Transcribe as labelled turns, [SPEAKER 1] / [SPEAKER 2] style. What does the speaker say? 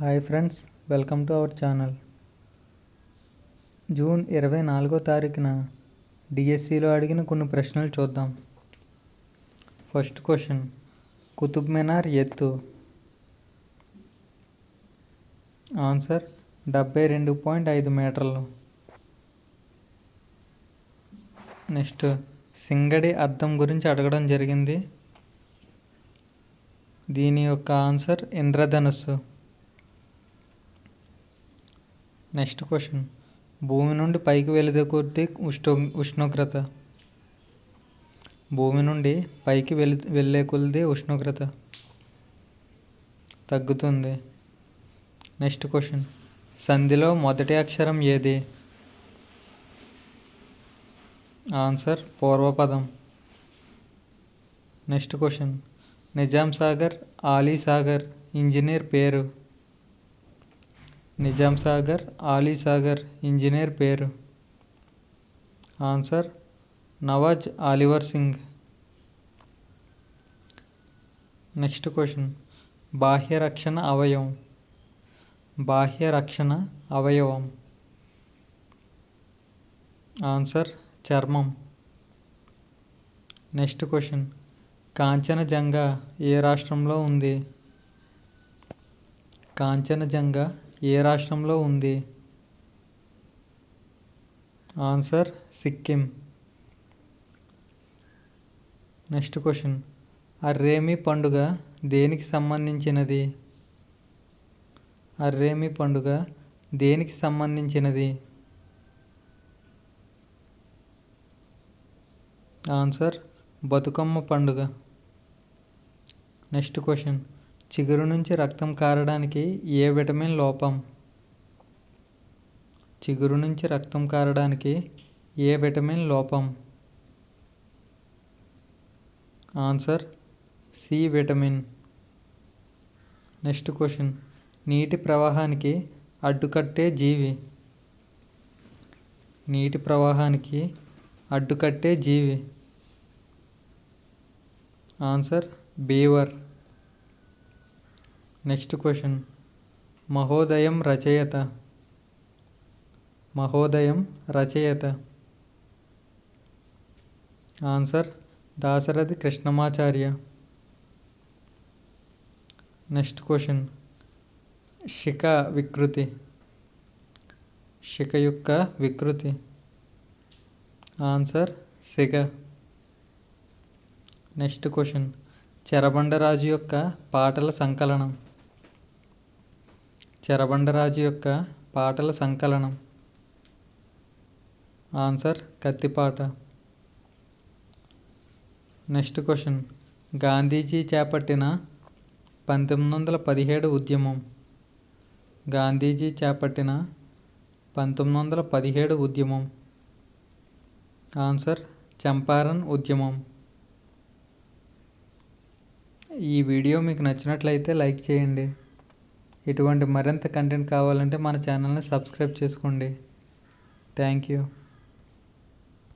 [SPEAKER 1] Hi friends welcome to our channel. June ఇరవై నాలుగో తారీఖున డిఎస్సిలో అడిగిన కొన్ని ప్రశ్నలు చూద్దాం. ఫస్ట్ క్వశ్చన్ కుతుబ్ మినార్ ఎత్తు? ఆన్సర్ డెబ్బై రెండు పాయింట్ ఐదు మీటర్లు. నెక్స్ట్ సింగడి అర్థం గురించి అడగడం జరిగింది. దీని యొక్క ఆన్సర్ ఇంద్రధనుస్సు. నెక్స్ట్ క్వశ్చన్ భూమి నుండి పైకి వెళితే కొద్దీ ఉష్ణ ఉష్ణోగ్రత. భూమి నుండి పైకి వెళ్ళి వెళ్ళే కొలిది ఉష్ణోగ్రత. తగ్గుతుంది. నెక్స్ట్ క్వశ్చన్ సంధిలో మొదటి అక్షరం ఏది? Answer పూర్వపదం. Next question Nizam Sagar Ali Sagar engineer పేరు. నిజాం సాగర్ ఆలీ సాగర్ ఇంజనీర్ పేరు. Answer Nawaz Oliver Singh. Next question బాహ్య రక్షణ అవయవం. బాహ్య రక్షణ అవయవం. ఆన్సర్ చర్మం. నెక్స్ట్ క్వశ్చన్ కాంచనజంగా ఏ రాష్ట్రంలో ఉంది? కాంచనజంగా ఏ రాష్ట్రంలో ఉంది? ఆన్సర్ సిక్కిం. Next question. అర్రేమి పండుగ దేనికి సంబంధించినది? అర్రేమి పండుగ దేనికి సంబంధించినది? ఆన్సర్ బతుకమ్మ పండుగ. Next question. చిగురు నుంచి రక్తం కారడానికి ఏ విటమిన్ లోపం? చిగురు నుంచి రక్తం కారడానికి ఏ విటమిన్ లోపం? Answer C vitamin. Next question. నీటి ప్రవాహానికి అడ్డుకట్టే జీవి. నీటి ప్రవాహానికి అడ్డుకట్టే జీవి. Answer beaver. నెక్స్ట్ క్వశ్చన్ మహోదయం రచయిత. మహోదయం రచయిత. Answer Dasarathi Krishnamacharya. Next question శిఖ వికృతి. శిఖ యొక్క వికృతి. ఆన్సర్ సిగ నెక్స్ట్ క్వశ్చన్ చెరబండరాజు యొక్క పాటల సంకలనం. చెరబండరాజు యొక్క పాటల సంకలనం. Answer Kattipata next question. Gandhiji చేపట్టిన పంతొమ్మిది వందల పదిహేడు ఉద్యమం. గాంధీజీ చేపట్టిన పంతొమ్మిది వందల పదిహేడు ఉద్యమం. ఆన్సర్ చంపారన్ ఉద్యమం. ఈ వీడియో మీకు నచ్చినట్లయితే లైక్ చేయండి. ఇటువంటి మరింత కంటెంట్ కావాలంటే మన ఛానల్ని సబ్స్క్రైబ్ చేసుకోండి. Thank you